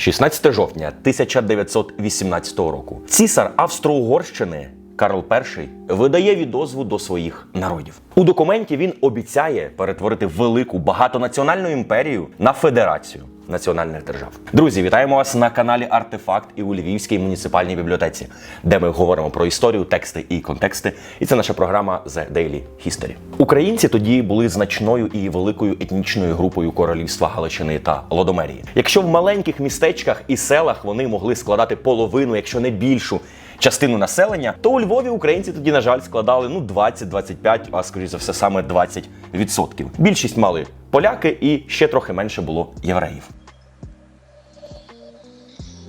16 жовтня 1918 року. Цісар Австро-Угорщини Карл І видає відозву до своїх народів. У документі він обіцяє перетворити велику багатонаціональну імперію на федерацію національних держав. Друзі, вітаємо вас на каналі Артефакт і у Львівській муніципальній бібліотеці, де ми говоримо про історію, тексти і контексти. І це наша програма The Daily History. Українці тоді були значною і великою етнічною групою королівства Галичини та Лодомерії. Якщо в маленьких містечках і селах вони могли складати половину, якщо не більшу частину населення, то у Львові українці тоді, на жаль, складали ну 20-25, а скоріш за все, саме 20%. Більшість мали поляки і ще трохи менше було євреїв.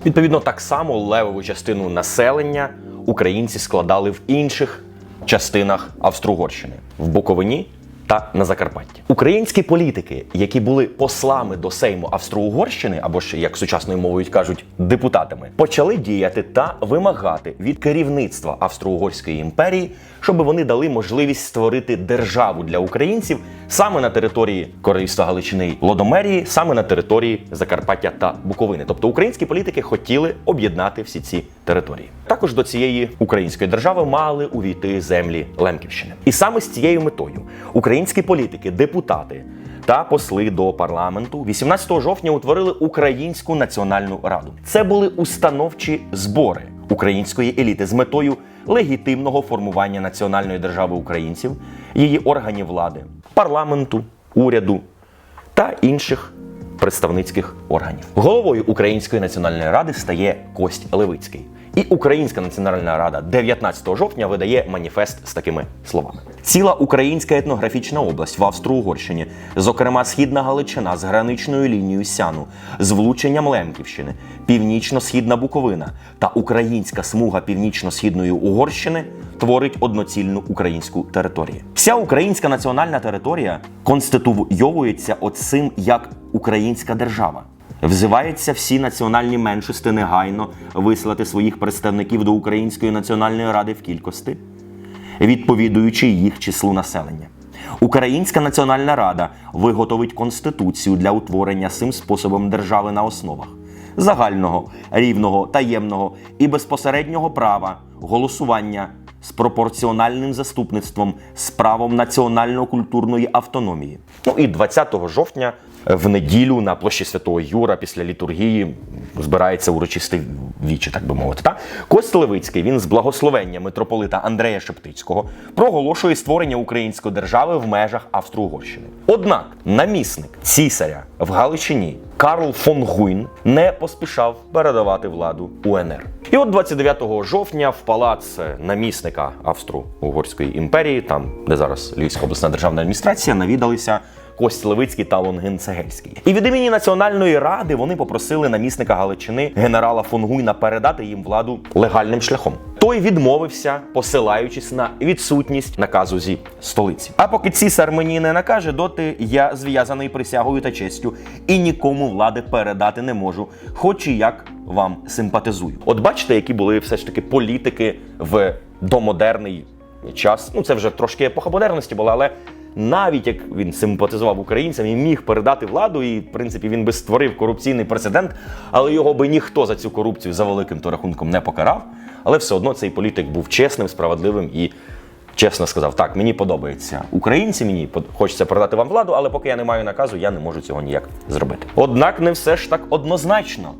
Відповідно, так само левову частину населення українці складали в інших частинах Австро-Угорщини в Буковині та на Закарпатті. Українські політики, які були послами до Сейму Австро-Угорщини, або ж як сучасною мовою кажуть, депутатами, почали діяти та вимагати від керівництва Австро-Угорської імперії, щоб вони дали можливість створити державу для українців саме на території Королівства Галичини й Лодомерії, саме на території Закарпаття та Буковини. Тобто українські політики хотіли об'єднати всі ці території. Також до цієї української держави мали увійти землі Лемківщини. І саме з цією метою українські політики, депутати та посли до парламенту 18 жовтня утворили Українську національну раду. Це були установчі збори української еліти з метою легітимного формування національної держави українців, її органів влади, парламенту, уряду та інших представницьких органів. Головою Української національної ради стає Кость Левицький. І Українська національна рада 19 жовтня видає маніфест з такими словами: ціла українська етнографічна область в Австро-Угорщині, зокрема Східна Галичина з граничною лінією Сяну, з влученням Лемківщини, Північно-Східна Буковина та Українська смуга Північно-Східної Угорщини творить одноцільну українську територію. Вся українська національна територія конституйовується оцим як українська держава. Взиваються всі національні меншості негайно вислати своїх представників до Української національної ради в кількості, відповідуючи їх числу населення. Українська національна рада виготовить конституцію для утворення цим способом держави на основах загального, рівного, таємного і безпосереднього права голосування з пропорціональним заступництвом з правом національно-культурної автономії. Ну і 20 жовтня в неділю на площі Святого Юра після літургії збирається урочисте віче, так би мовити. Та? Кость Левицький він з благословення митрополита Андрея Шептицького проголошує створення української держави в межах Австро-Угорщини. Однак намісник цісаря в Галичині Карл фон Гуйн не поспішав передавати владу УНР. І от 29 жовтня в палац намісника Австро-Угорської імперії, там де зараз Львівська обласна державна адміністрація, навідалися Кость Левицький та Лонгин Цегельський. І від імені Національної ради вони попросили намісника Галичини генерала фон Гуйна передати їм владу легальним шляхом. Той відмовився, посилаючись на відсутність наказу зі столиці. А поки цісар мені не накаже, доти я зв'язаний присягою та честю і нікому влади передати не можу, хоч і як вам симпатизую. От бачите, які були все ж таки політики в домодерний час. Ну це вже трошки епоха модерності була, але навіть як він симпатизував українцям і міг передати владу, і в принципі він би створив корупційний прецедент, але його би ніхто за цю корупцію за великим то рахунком не покарав. Але все одно цей політик був чесним, справедливим і чесно сказав: так, мені подобається українці, мені хочеться передати вам владу, але поки я не маю наказу, я не можу цього ніяк зробити. Однак не все ж так однозначно.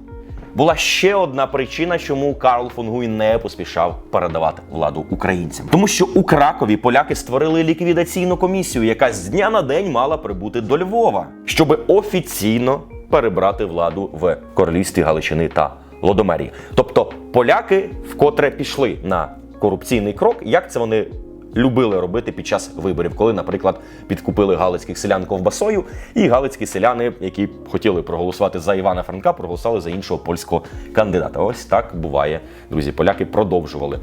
Була ще одна причина, чому Карл фон Гуйн не поспішав передавати владу українцям. Тому що у Кракові поляки створили ліквідаційну комісію, яка з дня на день мала прибути до Львова, щоб офіційно перебрати владу в королівстві Галичини та Лодомерії. Тобто поляки вкотре пішли на корупційний крок, як це вони любили робити під час виборів, коли, наприклад, підкупили галицьких селян ковбасою, і галицькі селяни, які хотіли проголосувати за Івана Франка, проголосували за іншого польського кандидата. Ось так буває, друзі. Поляки продовжували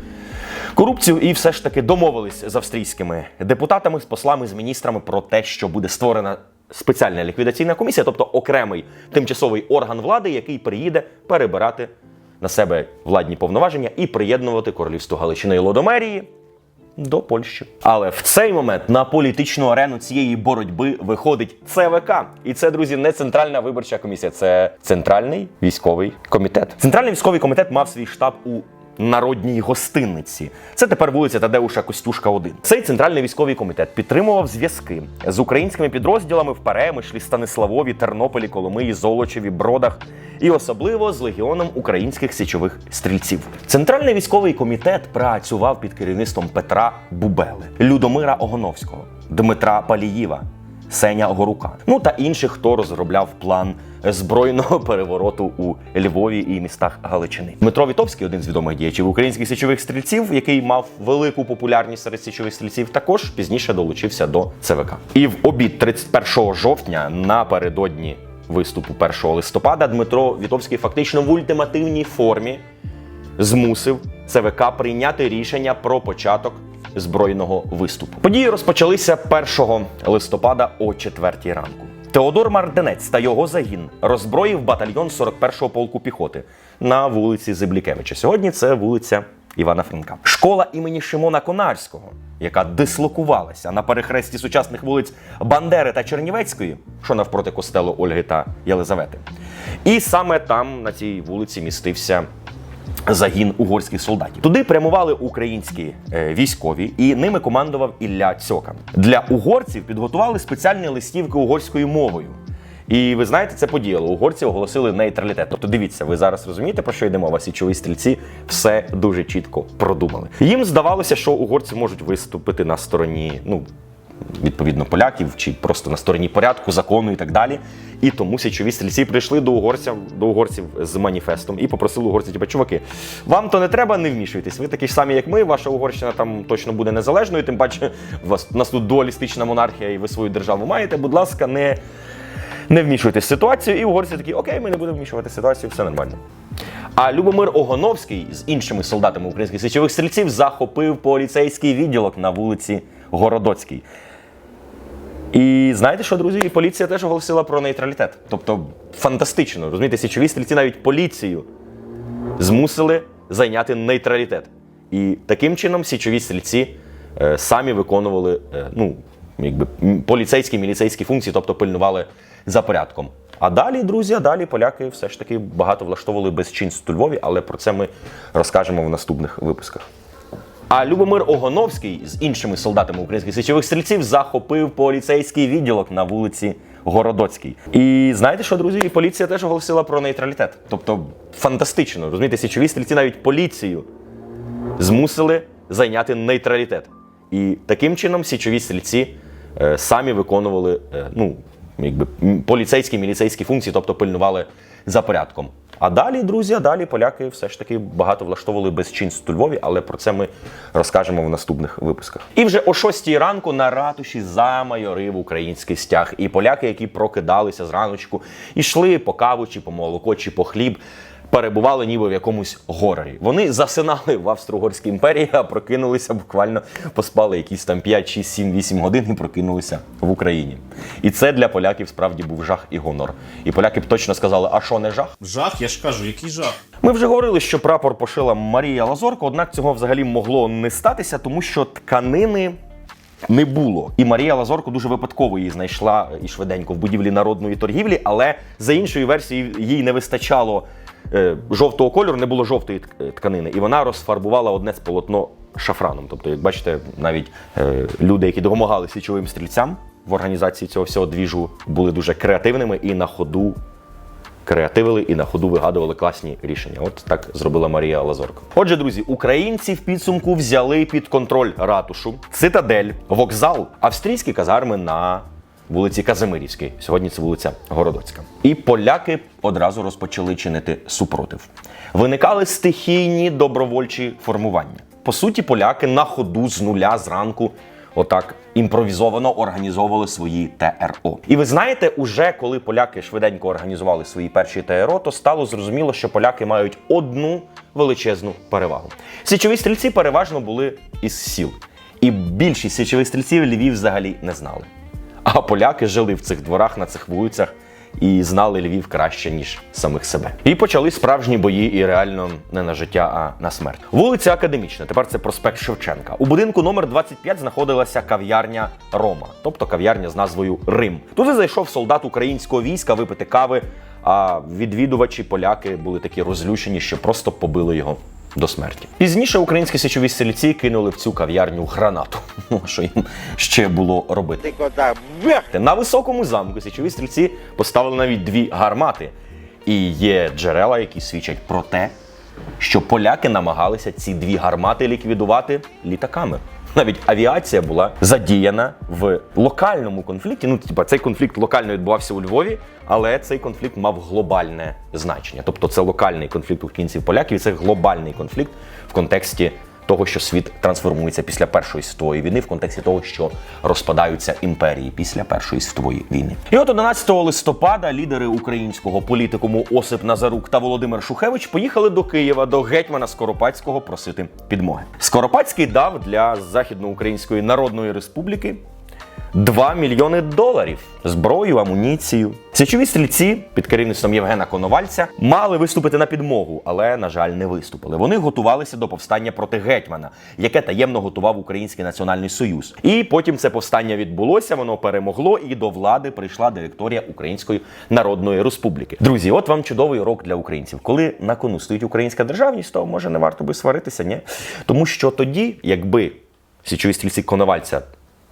корупцію і все ж таки домовились з австрійськими депутатами, з послами, з міністрами про те, що буде створена. Спеціальна ліквідаційна комісія, тобто окремий тимчасовий орган влади, який приїде перебирати на себе владні повноваження і приєднувати королівство Галичини і Лодомерії до Польщі. Але в цей момент на політичну арену цієї боротьби виходить ЦВК. І це, друзі, не центральна виборча комісія, це центральний військовий комітет. Центральний військовий комітет мав свій штаб у народній гостинниці. Це тепер вулиця Тадеуша Костюшка 1. Цей центральний військовий комітет підтримував зв'язки з українськими підрозділами в Перемишлі, Станиславові, Тернополі, Коломиї, Золочеві, Бродах і особливо з легіоном українських січових стрільців. Центральний військовий комітет працював під керівництвом Петра Бубели, Людомира Огоновського, Дмитра Паліїва. Сеня Горука, ну та інших, хто розробляв план збройного перевороту у Львові і містах Галичини. Дмитро Вітовський, один з відомих діячів українських січових стрільців, який мав велику популярність серед січових стрільців, також пізніше долучився до ЦВК. І в обід 31 жовтня напередодні виступу 1 листопада Дмитро Вітовський фактично в ультимативній формі змусив ЦВК прийняти рішення про початок збройного виступу. Події розпочалися 1 листопада о 4 ранку. Теодор Марденець та його загін роззброїв батальйон 41-го полку піхоти на вулиці Зиблікевича. Сьогодні це вулиця Івана Франка. Школа імені Шимона Конарського, яка дислокувалася на перехресті сучасних вулиць Бандери та Чернівецької, що навпроти костелу Ольги та Єлизавети. І саме там на цій вулиці містився загін угорських солдатів. Туди прямували українські е, військові, і ними командував Ілля Цьокан. Для угорців підготували спеціальні листівки угорською мовою. І ви знаєте, це подіяло. Угорці оголосили нейтралітет. Тобто, дивіться, ви зараз розумієте, про що йде мова? Січові стрільці все дуже чітко продумали. Їм здавалося, що угорці можуть виступити на стороні, ну. Відповідно, поляків чи просто на стороні порядку, закону і так далі. І тому січові стрільці прийшли до угорців, до угорців з маніфестом і попросили угорців, типу, чуваки, вам то не треба, не вмішуйтесь. Ви такі ж самі, як ми. Ваша Угорщина там точно буде незалежною. Тим паче, у вас у нас тут дуалістична монархія, і ви свою державу маєте. Будь ласка, не, не вмішуйтесь в ситуацію. І угорці такі, окей, ми не будемо вмішувати ситуацію, все нормально. А Любомир Огоновський з іншими солдатами українських січових стрільців захопив поліцейський відділок на вулиці Городоцькій. І знаєте що, друзі? І поліція теж оголосила про нейтралітет. Тобто фантастично, розумієте, січові стрільці навіть поліцію змусили зайняти нейтралітет. І таким чином січові стрільці е, самі виконували е, ну, якби, поліцейські міліцейські функції, тобто пильнували за порядком. А далі, друзі, а далі поляки все ж таки багато влаштовували безчинств у Львові, але про це ми розкажемо в наступних випусках. А Любомир Огоновський з іншими солдатами українських січових стрільців захопив поліцейський відділок на вулиці Городоцькій. І знаєте що, друзі? І поліція теж оголосила про нейтралітет. Тобто фантастично, розумієте, січові стрільці навіть поліцію змусили зайняти нейтралітет. І таким чином січові стрільці е, самі виконували е, ну, якби, поліцейські міліцейські функції, тобто пильнували за порядком. А далі, друзі, а далі поляки все ж таки багато влаштовували безчинств у Львові, але про це ми розкажемо в наступних випусках. І вже о 6 ранку на ратуші замайорив український стяг. І поляки, які прокидалися зраночку, йшли по каву, чи по молоко, чи по хліб. Перебували ніби в якомусь горорі. Вони засинали в Австро-Угорській імперії, а прокинулися буквально поспали якісь там 5, 6, 7, 8 годин і прокинулися в Україні. І це для поляків справді був жах і гонор. І поляки б точно сказали, а що не жах? Жах, я ж кажу, який жах. Ми вже говорили, що прапор пошила Марія Лазорко, однак цього взагалі могло не статися, тому що тканини. Не було. І Марія Лазорко дуже випадково її знайшла і швиденько в будівлі народної торгівлі, але за іншою версією їй не вистачало жовтого кольору, не було жовтої тканини, і вона розфарбувала одне з полотно шафраном. Тобто, як бачите, навіть е, люди, які допомагали січовим стрільцям в організації цього всього двіжу, були дуже креативними і на ходу креативили і на ходу вигадували класні рішення. От так зробила Марія Лазорко. Отже, друзі, українці в підсумку взяли під контроль ратушу, цитадель, вокзал, австрійські казарми на вулиці Казимирівській. Сьогодні це вулиця Городоцька. І поляки одразу розпочали чинити супротив. Виникали стихійні добровольчі формування. По суті, поляки на ходу з нуля зранку отак імпровізовано організовували свої ТРО. І ви знаєте, уже коли поляки швиденько організували свої перші ТРО, то стало зрозуміло, що поляки мають одну величезну перевагу. Січові стрільці переважно були із сіл, і більшість січових стрільців Львів взагалі не знали. А поляки жили в цих дворах на цих вулицях і знали Львів краще, ніж самих себе. І почали справжні бої, і реально не на життя, а на смерть. Вулиця Академічна, тепер це проспект Шевченка. У будинку номер 25 знаходилася кав'ярня Рома, тобто кав'ярня з назвою Рим. Туди зайшов солдат українського війська випити кави. А відвідувачі поляки були такі розлючені, що просто побили його до смерті. Пізніше українські січові стрільці кинули в цю кав'ярню гранату. Ну, що їм ще було робити? На високому замку січові стрільці поставили навіть дві гармати. І є джерела, які свідчать про те, що поляки намагалися ці дві гармати ліквідувати літаками. Навіть авіація була задіяна в локальному конфлікті. Ну, типа, цей конфлікт локально відбувався у Львові, але цей конфлікт мав глобальне значення. Тобто, це локальний конфлікт українців поляків, і це глобальний конфлікт в контексті того, що світ трансформується після Першої світової війни, в контексті того, що розпадаються імперії після Першої світової війни. І от 11 листопада лідери українського політикуму Осип Назарук та Володимир Шухевич поїхали до Києва до гетьмана Скоропадського просити підмоги. Скоропадський дав для Західноукраїнської Народної Республіки 2 мільйони доларів зброю, амуніцію. Січові стрільці під керівництвом Євгена Коновальця мали виступити на підмогу, але на жаль, не виступили. Вони готувалися до повстання проти гетьмана, яке таємно готував Український національний союз. І потім це повстання відбулося, воно перемогло, і до влади прийшла директорія Української Народної Республіки. Друзі, от вам чудовий урок для українців. Коли на кону стоїть українська державність, то може не варто би сваритися, ні? Тому що тоді, якби січові стрільці Коновальця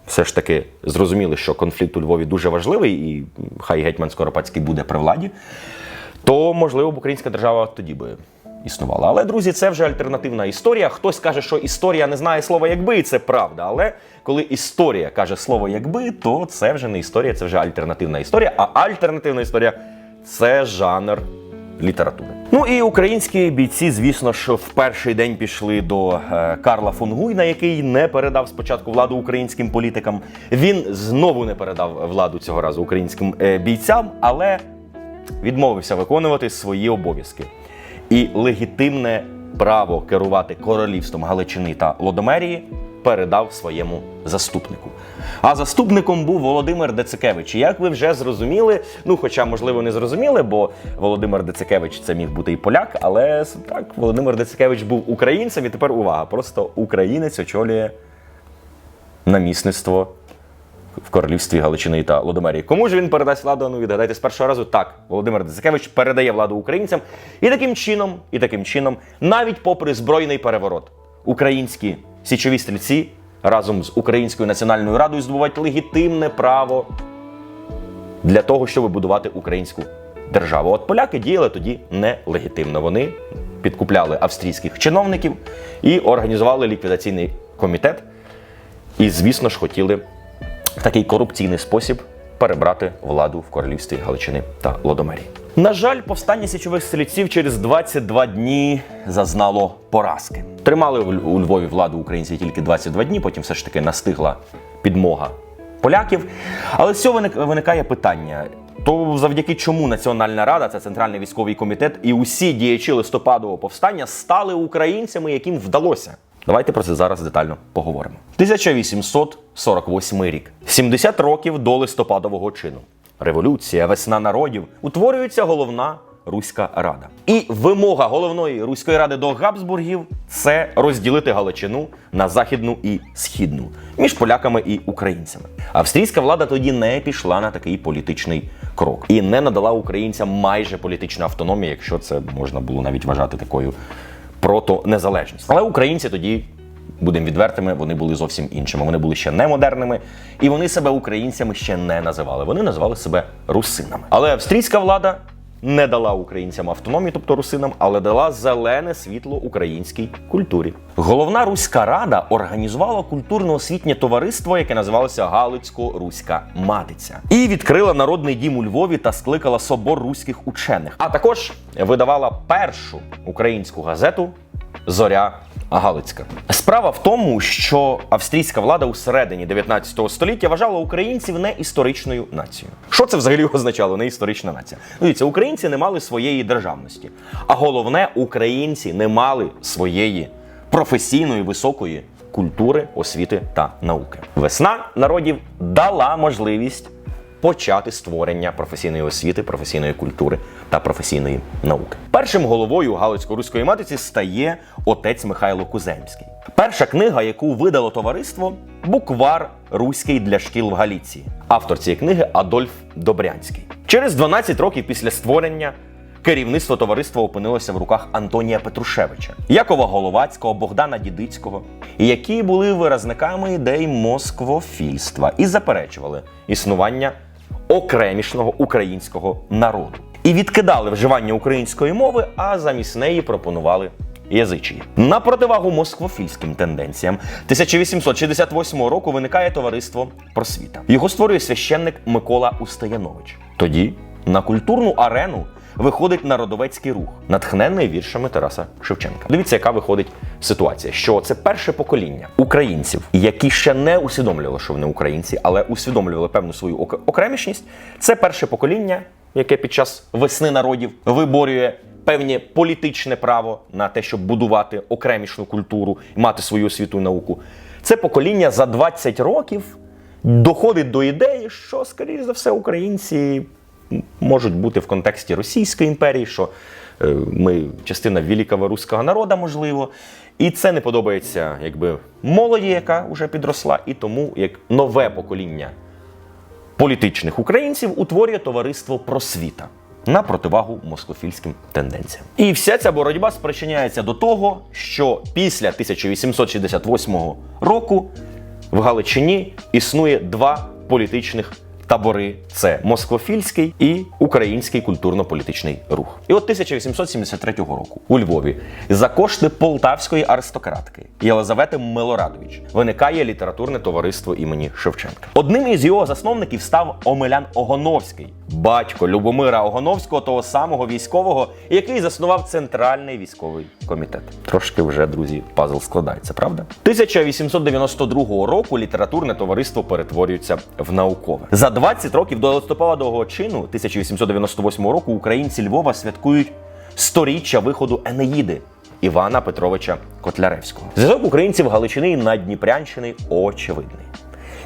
все ж таки зрозуміли, що конфлікт у Львові дуже важливий, і хай гетьман Скоропадський буде при владі, то можливо б українська держава тоді би існувала. Але, друзі, це вже альтернативна історія. Хтось каже, що історія не знає слова якби, і це правда. Але коли історія каже слово якби, то це вже не історія, це вже альтернативна історія. А альтернативна історія це жанр літератури. Ну і українські бійці, звісно ж, в перший день пішли до е, Карла фон Гуйна, який не передав спочатку владу українським політикам. Він знову не передав владу цього разу українським е, бійцям, але відмовився виконувати свої обов'язки. І легітимне право керувати королівством Галичини та Лодомерії передав своєму заступнику. А заступником був Володимир Децикевич. І як ви вже зрозуміли, ну хоча, можливо, не зрозуміли, бо Володимир Децикевич це міг бути і поляк, але так, Володимир Децикевич був українцем, і тепер увага, просто українець очолює намісництво в королівстві Галичини та Лодомерії. Кому ж він передасть владу? Ну відгадайте з першого разу. Так, Володимир Децикевич передає владу українцям, і таким чином, і таким чином, навіть попри збройний переворот, українські січові стрільці разом з Українською національною радою здобувають легітимне право для того, щоб будувати українську державу. От поляки діяли тоді нелегітимно. Вони підкупляли австрійських чиновників і організували ліквідаційний комітет. І, звісно ж, хотіли в такий корупційний спосіб перебрати владу в королівстві Галичини та Лодомерії. На жаль, повстання січових стрільців через 22 дні зазнало поразки. Тримали у Львові владу українці тільки 22 дні, потім все ж таки настигла підмога поляків. Але з цього виникає питання. То завдяки чому Національна Рада, це центральний військовий комітет, і усі діячі листопадового повстання стали українцями, яким вдалося. Давайте про це зараз детально поговоримо. 1848 рік. 70 років до листопадового чину. Революція, весна народів. Утворюється головна Руська Рада. І вимога головної Руської ради до Габсбургів це розділити Галичину на західну і східну між поляками і українцями. Австрійська влада тоді не пішла на такий політичний крок і не надала українцям майже політичну автономію, якщо це можна було навіть вважати такою протонезалежність. Але українці тоді, будемо відвертими, вони були зовсім іншими. Вони були ще не модерними, і вони себе українцями ще не називали. Вони називали себе русинами. Але австрійська влада. Не дала українцям автономії, тобто русинам, але дала зелене світло українській культурі. Головна руська рада організувала культурно-освітнє товариство, яке називалося Галицько-Руська Матиця, і відкрила народний дім у Львові та скликала собор руських учених. А також видавала першу українську газету Зоря Галицька. Справа в тому, що австрійська влада у середині 19 століття вважала українців не історичною нацією. Що це взагалі означало? Не історична нація. Дивіться, українці не мали своєї державності. А головне, українці не мали своєї професійної високої культури, освіти та науки. Весна народів дала можливість почати створення професійної освіти, професійної культури та професійної науки. Першим головою Галицько-руської матиці стає отець Михайло Куземський. Перша книга, яку видало товариство Буквар Руський для шкіл в Галіції. Автор цієї книги Адольф Добрянський. Через 12 років після створення Керівництво товариства опинилося в руках Антонія Петрушевича, Якова Головацького, Богдана Дідицького, які були виразниками ідей москвофільства і заперечували існування окремішного українського народу. І відкидали вживання української мови, а замість неї пропонували язичі. На противагу москвофільським тенденціям 1868 року виникає товариство просвіта. Його створює священник Микола Устаянович. Тоді на культурну арену виходить народовецький рух, натхнений віршами Тараса Шевченка. Дивіться, яка виходить ситуація, що це перше покоління українців, які ще не усвідомлювали, що вони українці, але усвідомлювали певну свою ок- окремішність. Це перше покоління, яке під час весни народів виборює певне політичне право на те, щоб будувати окремішну культуру і мати свою освіту і науку. Це покоління за 20 років доходить до ідеї, що, скоріш за все, українці можуть бути в контексті Російської імперії, що е, ми частина великого руського народу, можливо. І це не подобається якби молоді, яка вже підросла, і тому як нове покоління політичних українців утворює товариство просвіта на противагу москофільським тенденціям. І вся ця боротьба спричиняється до того, що після 1868 року в Галичині існує два політичних табори: це москвофільський і український культурно-політичний рух. І от 1873 року у Львові за кошти полтавської аристократки Єлизавети Милорадович виникає літературне товариство імені Шевченка. Одним із його засновників став Омелян Огоновський, батько Любомира Огоновського, того самого військового, який заснував центральний військовий комітет. Трошки вже друзі, пазл складається, правда? 1892 року літературне товариство перетворюється в наукове. За 20 років до листопадового чину 1898 року українці Львова святкують сторіччя виходу Енеїди. Івана Петровича Котляревського. Зв'язок українців Галичини і Надніпрянщини очевидний.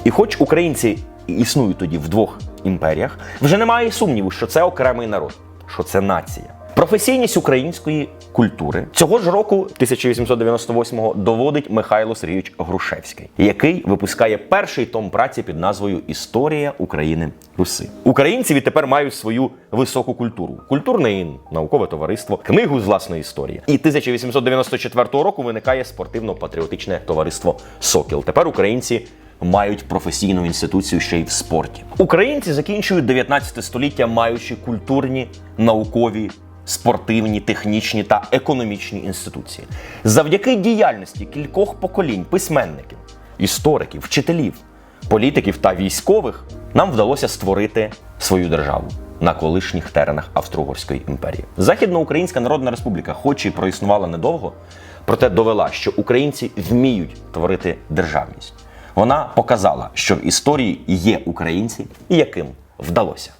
І хоч українці існують тоді в двох імперіях, вже немає сумніву, що це окремий народ, що це нація. Професійність української культури цього ж року, 1898-го, доводить Михайло Сергійович Грушевський, який випускає перший том праці під назвою Історія України Руси. Українці відтепер мають свою високу культуру, культурне і наукове товариство, книгу з власної історії. І 1894 року виникає спортивно-патріотичне товариство Сокіл. Тепер українці мають професійну інституцію ще й в спорті. Українці закінчують 19 століття, маючи культурні, наукові, спортивні, технічні та економічні інституції. Завдяки діяльності кількох поколінь письменників, істориків, вчителів, політиків та військових нам вдалося створити свою державу. На колишніх теренах Австро-Угорської імперії Західноукраїнська Народна Республіка, хоч і проіснувала недовго, проте довела, що українці вміють творити державність. Вона показала, що в історії є українці, і яким вдалося.